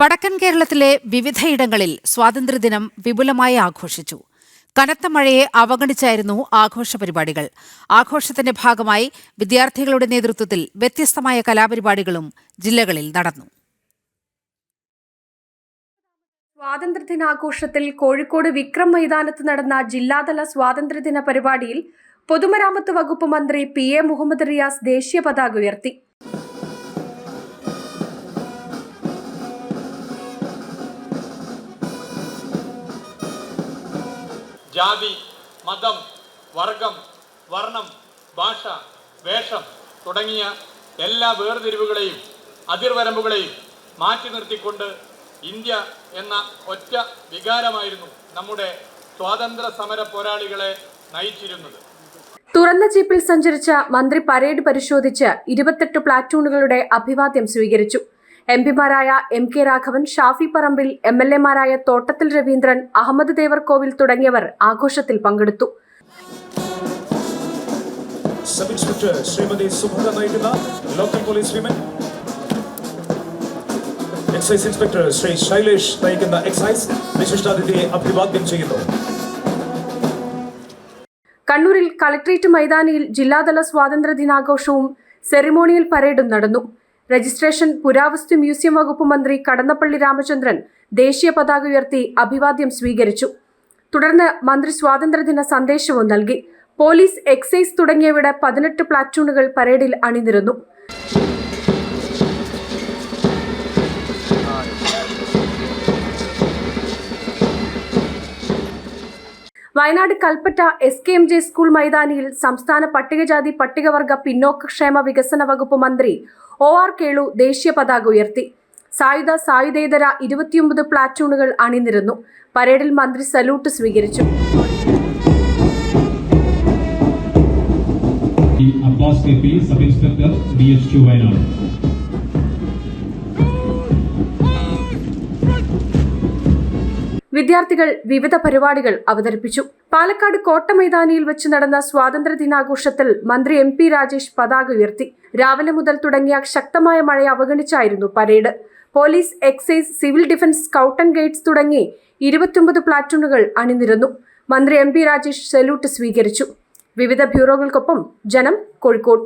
വടക്കൻ കേരളത്തിലെ വിവിധയിടങ്ങളിൽ സ്വാതന്ത്ര്യദിനം വിപുലമായി ആഘോഷിച്ചു. കനത്ത മഴയെ അവഗണിച്ചായിരുന്നു ആഘോഷ പരിപാടികൾ. ആഘോഷത്തിന്റെ ഭാഗമായി വിദ്യാർത്ഥികളുടെ നേതൃത്വത്തിൽ വ്യത്യസ്തമായ കലാപരിപാടികളും ജില്ലകളിൽ നടന്നു. സ്വാതന്ത്ര്യദിനാഘോഷത്തിൽ കോഴിക്കോട് വിക്രം മൈതാനത്ത് നടന്ന ജില്ലാതല സ്വാതന്ത്ര്യദിന പരിപാടിയിൽ പൊതുമരാമത്ത് വകുപ്പ് മന്ത്രി പി എ മുഹമ്മദ് റിയാസ് ദേശീയ പതാക ഉയർത്തി. ജാതി മതം വർഗം വർണം ഭാഷ വേഷം തുടങ്ങിയ എല്ലാ വേർതിരിവുകളെയും അതിർവരമ്പുകളെയും മാറ്റി നിർത്തിക്കൊണ്ട് ഇന്ത്യ എന്ന ഒറ്റ വികാരമായിരുന്നു നമ്മുടെ സ്വാതന്ത്ര്യ സമര പോരാളികളെ നയിച്ചിരുന്നത്. തുറന്ന ജീപ്പിൽ സഞ്ചരിച്ച മന്ത്രി പരേഡ് പരിശോധിച്ച് ഇരുപത്തെട്ട് പ്ലാറ്റൂണുകളുടെ അഭിവാദ്യം സ്വീകരിച്ചു. M പിമാരായ M K Raghavan Shafi Parambil M L എമാരായ Thottathil Raveendran Ahmed Devarkovil തുടങ്ങിയവർ ആഘോഷത്തിൽ പങ്കെടുത്തു. സബ് ഇൻസ്പെക്ടർ ശ്രീമതി സുഭദ്ര നയിക്കുന്ന local police women excise inspector Shri Shailesh നയിക്കുന്ന എക്സൈസ് വിശിഷ്ടാതിഥിയെ അഭിവാദ്യം ചെയ്യുന്നു കണ്ണൂരിൽ കളക്ട്രേറ്റ് മൈതാനിയിൽ ജില്ലാതല സ്വാതന്ത്ര്യ ദിനാഘോഷവും സെറിമോണിയൽ പരേഡും നടന്നു. രജിസ്ട്രേഷൻ പുരാവസ്തു മ്യൂസിയം വകുപ്പ് മന്ത്രി കടന്നപ്പള്ളി രാമചന്ദ്രൻ ദേശീയ പതാക ഉയർത്തി അഭിവാദ്യം സ്വീകരിച്ചു. തുടർന്ന് മന്ത്രി സ്വാതന്ത്ര്യദിന സന്ദേശവും നൽകി. പോലീസ് എക്സൈസ് തുടങ്ങിയവയുടെ പതിനെട്ട് പ്ലാറ്റൂണുകൾ പരേഡിൽ അണിനിരന്നു. Wayanad Kalpetta S K M J school മൈതാനിയിൽ സംസ്ഥാന പട്ടികജാതി പട്ടികവർഗ പിന്നോക്കക്ഷേമ വികസന വകുപ്പ് മന്ത്രി ഒ ആർ കേളു ദേശീയ പതാക ഉയർത്തി. സായുധ സായുധേതര ഇരുപത്തിയൊമ്പത് പ്ലാറ്റൂണുകൾ അണിനിരുന്നു. പരേഡിൽ മന്ത്രി സല്യൂട്ട് സ്വീകരിച്ചു. Abbas sub inspector D H Q Wayanad. വിദ്യാർത്ഥികൾ വിവിധ പരിപാടികൾ അവതരിപ്പിച്ചു. പാലക്കാട് കോട്ട മൈതാനിയിൽ വെച്ച് നടന്ന സ്വാതന്ത്ര്യ ദിനാഘോഷത്തിൽ മന്ത്രി എം പി രാജേഷ് പതാക ഉയർത്തി. രാവിലെ മുതൽ തുടങ്ങിയ ശക്തമായ മഴയെ അവഗണിച്ചായിരുന്നു parade. Police excise civil defence scout and guides തുടങ്ങി ഇരുപത്തിയൊമ്പത് പ്ലാറ്റൂണുകൾ അണിനിരന്നു. മന്ത്രി എം പി രാജേഷ് സല്യൂട്ട് സ്വീകരിച്ചു. വിവിധ ബ്യൂറോകൾക്കൊപ്പം ജനം കോഴിക്കോട്.